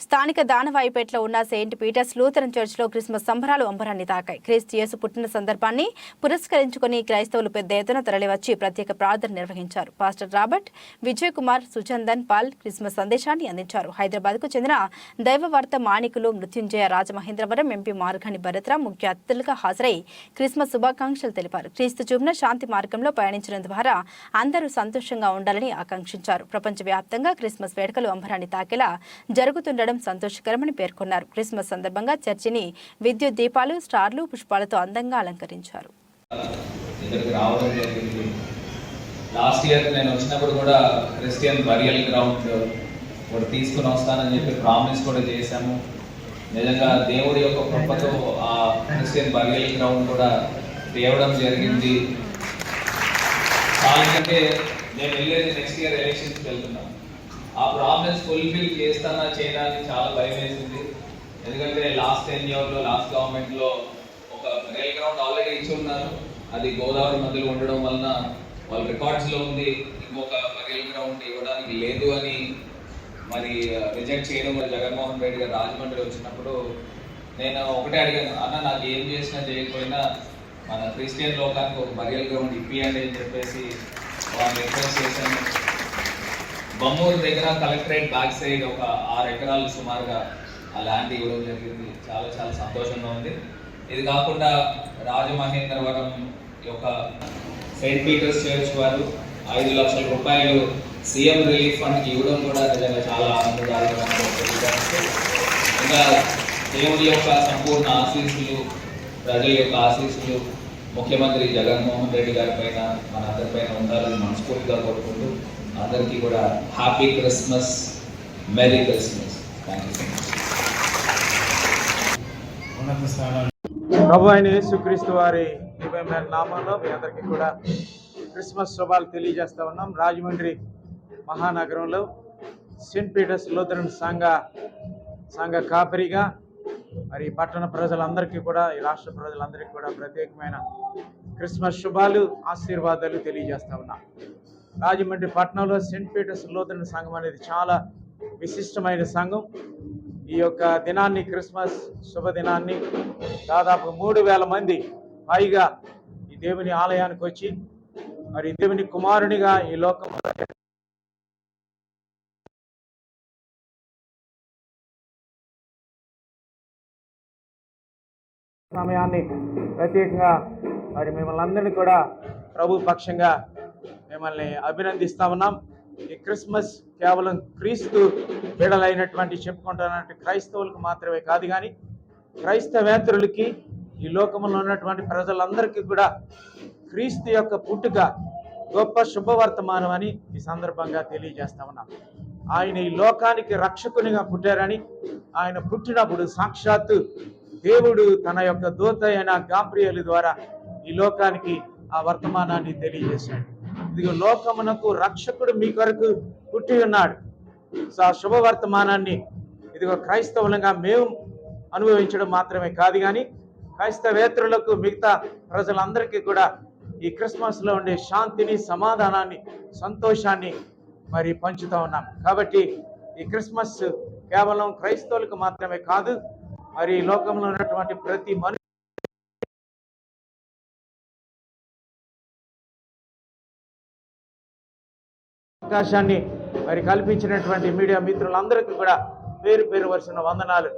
స్థానిక దానవాయిపేటలో ఉన్న సెయింట్ పీటర్స్ లూథరన్ చర్చిలో క్రిస్మస్ సంబరాలు అంబరాన్ని తాకాయి. క్రీస్తు యేసు పుట్టిన సందర్భాన్ని పురస్కరించుకుని క్రైస్తవులు పెద్ద ఎత్తున తరలివచ్చి ప్రత్యేక ప్రార్థన నిర్వహించారు. Pastor Robert Vijay Kumar Suchandan Paul Christmas సందేశాన్ని అందించారు. హైదరాబాద్కు చెందిన దైవవార్త మాణికులు మృత్యుంజయ రాజమహేంద్రవరం ఎంపీ మార్గాని భరత్రా ముఖ్య అతిథులుగా హాజరై క్రిస్మస్ శుభాకాంక్షలు తెలిపారు. క్రీస్తు చూపిన శాంతి మార్గంలో పయనించడం ద్వారా అందరూ సంతోషంగా ఉండాలని ఆకాంక్షించారు. ప్రపంచవ్యాప్తంగా క్రిస్మస్ వేడుకలు అంబరాన్ని తాకేలా జరుగుతున్న ఉండడం సంతోషకరమని పేర్కొన్నారు. క్రిస్మస్ సందర్భంగా చర్చిని విద్యుత్ దీపాలు స్టార్లు పుష్పాలతో అందంగా అలంకరించారు. లాస్ట్ ఇయర్ నేను వచ్చినప్పుడు కూడా క్రిస్టియన్ బరియల్ గ్రౌండ్ ఒకటి తీసుకుని వస్తానని చెప్పి ప్రామిస్ కూడా చేశాము. నిజంగా దేవుడి యొక్క కృపతో ఆ క్రిస్టియన్ బరియల్ గ్రౌండ్ కూడా తేవడం జరిగింది. దానికంటే నేను వెళ్ళేది నెక్స్ట్ ఇయర్ ఎలక్షన్స్కి వెళ్తున్నాను. ఆ ప్రామిస్ ఫుల్ఫిల్ చేస్తానా చేయడానికి చాలా భయం వేసింది. ఎందుకంటే లాస్ట్ టెన్ ఇయర్లో లాస్ట్ గవర్నమెంట్లో ఒక రైల్ గ్రౌండ్ ఆల్రెడీ ఇచ్చి ఉన్నారు. అది గోదావరి మధ్యలో ఉండడం వలన వాళ్ళ రికార్డ్స్లో ఉంది. ఇంకొక రైల్ గ్రౌండ్ ఇవ్వడానికి లేదు అని మరి రిజెక్ట్ చేయడం మరి జగన్మోహన్ రెడ్డి గారు రాజమండ్రి వచ్చినప్పుడు నేను ఒకటే అడిగాను అన్న నాకు ఏం చేసినా చేయకపోయినా మన క్రిస్టియన్ లోకానికి ఒక బరియల్ గ్రౌండ్ ఇప్పియండి అని చెప్పేసి వాళ్ళు రిక్వెస్ట్ చేశాను. బొమ్మూరు దగ్గర కలెక్టరేట్ బ్యాక్ సైడ్ ఒక ఆరు ఎకరాలు సుమారుగా ఆ ల్యాండ్ ఇవ్వడం జరిగింది. చాలా చాలా సంతోషంగా ఉంది. ఇది కాకుండా రాజమహేంద్రవరం యొక్క సెయింట్ పీటర్స్ చర్చ్ వారు ఐదు లక్షల రూపాయలు సీఎం రిలీఫ్ ఫండ్కి ఇవ్వడం కూడా నిజంగా చాలా ఆనందదాయకంగా ఇంకా దేవుడి యొక్క సంపూర్ణ ఆశీస్సులు ప్రజల యొక్క ఆశీస్సులు ముఖ్యమంత్రి జగన్మోహన్ రెడ్డి గారి పైన మన అందరిపైన ఉండాలని మనస్ఫూర్తిగా కోరుకుంటూ అందరికీ కూడా happy Christmas merry Christmas. Thank you ప్రభు అయిన యేసుక్రీస్తు వారి దివ్యమైన నామంలో మీ అందరికీ కూడా క్రిస్మస్ శుభాలు తెలియజేస్తా ఉన్నాం. రాజమండ్రి మహానగరంలో సెయింట్ పీటర్స్ లూథరన్ సంఘ సంఘ కాపరిగా మరి పట్టణ ప్రజలందరికీ కూడా ఈ రాష్ట్ర ప్రజలందరికీ కూడా ప్రత్యేకమైన క్రిస్మస్ శుభాలు ఆశీర్వాదాలు తెలియజేస్తా ఉన్నాం. రాజమండ్రి పట్టణంలో సెయింట్ పీటర్స్ లూథరన్ సంఘం అనేది చాలా విశిష్టమైన సంఘం. ఈ యొక్క దినాన్ని క్రిస్మస్ శుభదినాన్ని దాదాపు మూడు వేల మంది పైగా ఈ దేవుని ఆలయానికి వచ్చి మరి దేవుని కుమారునిగా ఈ లోకం సమయాన్ని ప్రత్యేకంగా మరి మిమ్మల్ని అందరినీ కూడా ప్రభు పక్షంగా మిమ్మల్ని అభినందిస్తా ఉన్నాం. ఈ క్రిస్మస్ కేవలం క్రీస్తు బిడలైనటువంటి చెప్పుకుంటున్నటువంటి క్రైస్తవులకు మాత్రమే కాదు కానీ క్రైస్తవేతరులకి ఈ లోకంలో ఉన్నటువంటి ప్రజలందరికీ కూడా క్రీస్తు యొక్క పుట్టుక గొప్ప శుభవర్తమానం అని ఈ సందర్భంగా తెలియజేస్తా ఉన్నాం. ఆయన ఈ లోకానికి రక్షకునిగా పుట్టారని ఆయన పుట్టినప్పుడు సాక్షాత్తు దేవుడు తన యొక్క దూత అయిన గాంప్రియలు ద్వారా ఈ లోకానికి ఆ వర్తమానాన్ని తెలియజేశాడు. ఇదిగో లోకమునకు రక్షకుడు మీ కొరకు పుట్టి ఉన్నాడు. సో ఆ శుభవర్తమానాన్ని ఇదిగో క్రైస్తవులంగా మేము అనుభవించడం మాత్రమే కాదు కానీ క్రైస్తవేతరులకు మిగతా ప్రజలందరికీ కూడా ఈ క్రిస్మస్లో ఉండే శాంతిని సమాధానాన్ని సంతోషాన్ని మరి పంచుతూ ఉన్నాం. కాబట్టి ఈ క్రిస్మస్ కేవలం క్రైస్తవులకు మాత్రమే కాదు మరి లోకంలో ఉన్నటువంటి ప్రతి మను అవకాశాన్ని మరి కల్పించినటువంటి మీడియా మిత్రులందరికీ కూడా పేరు పేరు వరుసన వందనాలు.